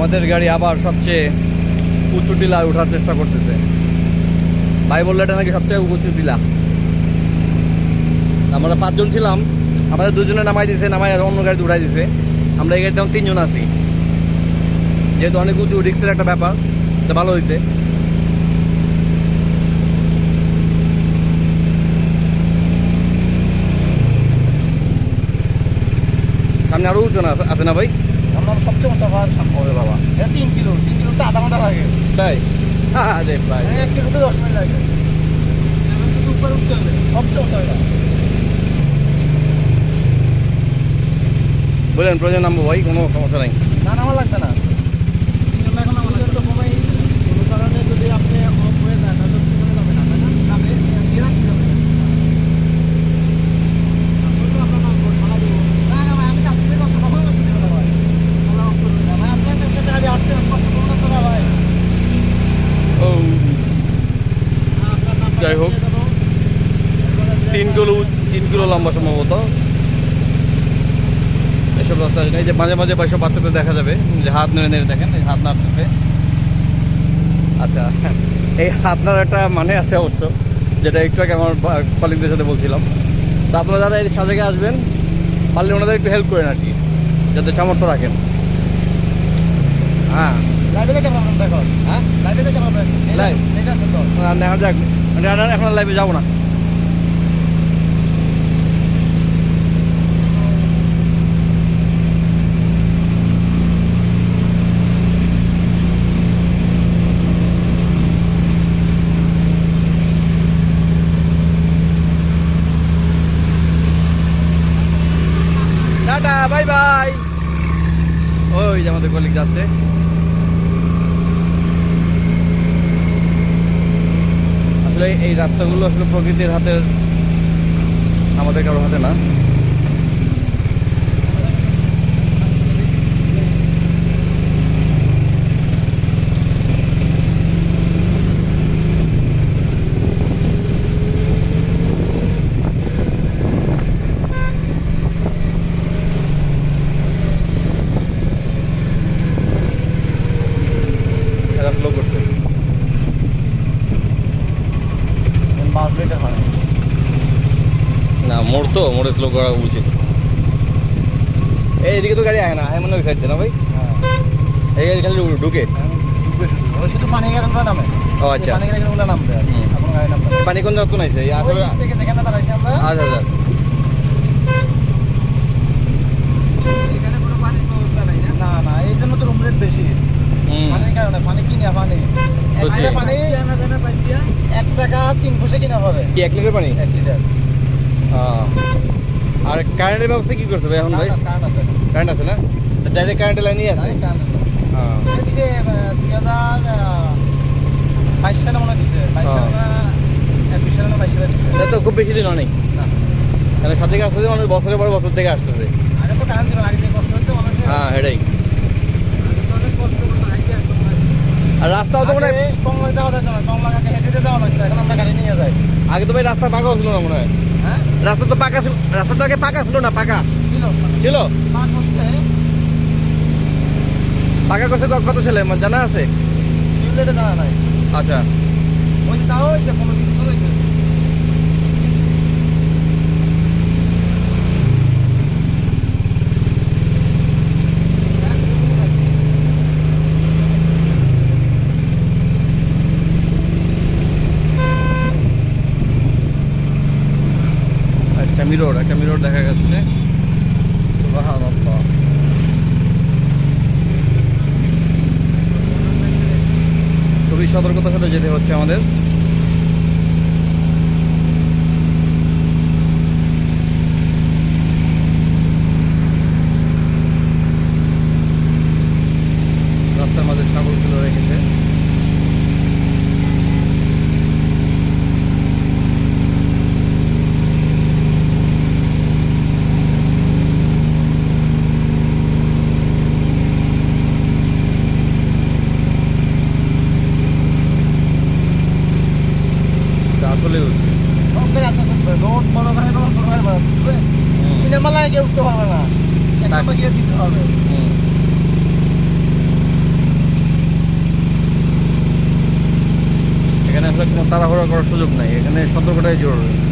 আমাদের গাড়ি আবার সবচেয়ে উঁচু টিলায় ওঠার চেষ্টা করতেছে। ভাই বলল, এটা নাকি সবচেয়ে উঁচু টিলা? আমরা পাঁচজন ছিলাম, আমাদের দুজনে নামাই দিছে, নামাই আর অন্য গাড়িতে উঠাই দিছে। আমরা এই গাড়িতে তিনজন আছি। যেহেতু অনেক উঁচু, রিক্সের একটা ব্যাপার, এটা ভালো হয়েছে সামনে আরও উঁচু না আছে না ভাই? আমরা সবচেয়ে মুসাফার ওরে বাবা এটা তিন কিলো তিন কিলো তো আধা ঘণ্টা লাগে তাই আরে ভাই। এক কিলোতে দশ মিনিট লাগে। উপরে উঠতে হবে। সবচেয়ে উঁচা বলেন প্রয়োজন নামবো ভাই কোনো সমস্যা নাই। না নামা লাগবে না এখন আমাদের তো কমাই কোনো কারণে যদি আপনি অফ হয়ে যান তাহলে পিছনে যাবে না তাই না নামে দিয়ে রাখতে হবে তারপর তো আমরা নামবো, ঢালা দেবো। না, না ভাই, আমি চাপতে কষ্ট পাবো না, পিছনে যাব ভাই। ঢালা off করবে না। ভাই, আপনার তো একটা গাড়ি আসছে, আমি কষ্ট পাবো না তো না ভাই। ও হ্যাঁ, আপনার নাম্বার যাই হোক। তিন কিলো তিন কিলো লম্বা সম্ভবত। এসব রাস্তা না। এই যে মাঝে মাঝে বয়সব বাচ্চাদের দেখা যাবে। যে হাত নেড়ে নেড়ে দেখেন এই হাত নাড়তেছে। আচ্ছা এই হাত নাড়ার একটা মানে আছে অবশ্য যেটা একটু আগে আমার কলিগদের সাথে বলছিলাম। তা আপনারা যারা এই সাজেকে আসবেন পারলে ওনাদের একটু হেল্প করেন আর কি যাতে সামর্থ্য রাখেন। হ্যাঁ। লাইভে দেখো হ্যাঁ? লাইভে আর দেখা যাক। এখন লাইভে যাব না। টাটা বাই বাই ওই যে আমাদের কলিগ যাচ্ছে। আসলে এই রাস্তাগুলো আসলে প্রকৃতির হাতে আমাদের কারও হাতে না এরা স্লো করছে বাস লেটে হয় না মোড় তো মোড়ে স্লো করা উচিত। এই এদিকে তো গাড়ি আয় না আয় মনে ওই সাইড না ভাই? হ্যাঁ। এই গাড়ি খালি ঢুকে। ওই শুধু পানি গাড়িগুলো নামে। ও আচ্ছা। পানি গাড়িগুলো নামবে আর কি। হুম। আপনার পানি কোন যাত্রা নাইছে? এই আসলে ওই থেকে যেখানে দাঁড়াইছি আমরা। আচ্ছা আচ্ছা। না? না না এই জন্য তো রুম রেট বেশি। পানির কারণে পানি কিনে পানি। এক টাকা তিন পয়সা কিনা হবে। কি এক লিটার পানি? এক লিটার। আর কারেন্টের ব্যবস্থা কি করছে ভাই এখন ভাই? কারেন্ট আছে না? ডাইরেক্ট কারেন্টের লাইনই আছে? হ্যাঁ। মনে হয় তো খুব বেশি দিন অনেক তাহলে সাথে আসতেছে মানুষ বছরের পর বছর থেকে আসতেছে? হ্যাঁ এটাই। আর রাস্তাও তো মনে হয় কম যাওয়া না, কম হেঁটে যাওয়া লাগতো, এখন আমরা গাড়ি নিয়ে যাই। আগে তো ভাই রাস্তা পাকা ছিল না মনে হ্যাঁ? রাস্তা তো পাকা ছিল রাস্তা তো আগে পাকা ছিল না পাকা। ছিল। পাকা। করছে। কত ছেলে জানা আছে? টিউবলাইটে জানা নাই। আচ্ছা। ওই তাও হয়েছে, পনেরো আচ্ছা মিরর একটা মিরর দেখা যাচ্ছে খুবই সতর্কতার সাথে যেতে হচ্ছে আমাদের। উঠতে না। গিয়ে দিতে হবে। এখানে আসলে কোনো তাড়াহুড়া করার সুযোগ নাই। এখানে সতর্কটাই জরুরি।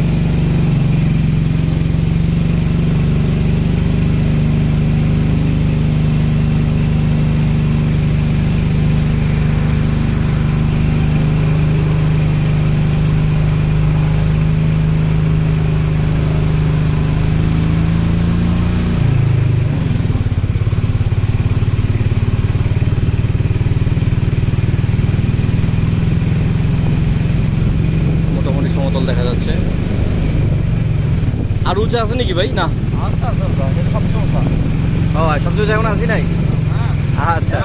উঁচু আছে নাকি ভাই? না। আচ্ছা আচ্ছা আচ্ছা সবচেয়ে ওষা ও সবচেয়ে এখন আসি নাই? হ্যাঁ। আচ্ছা।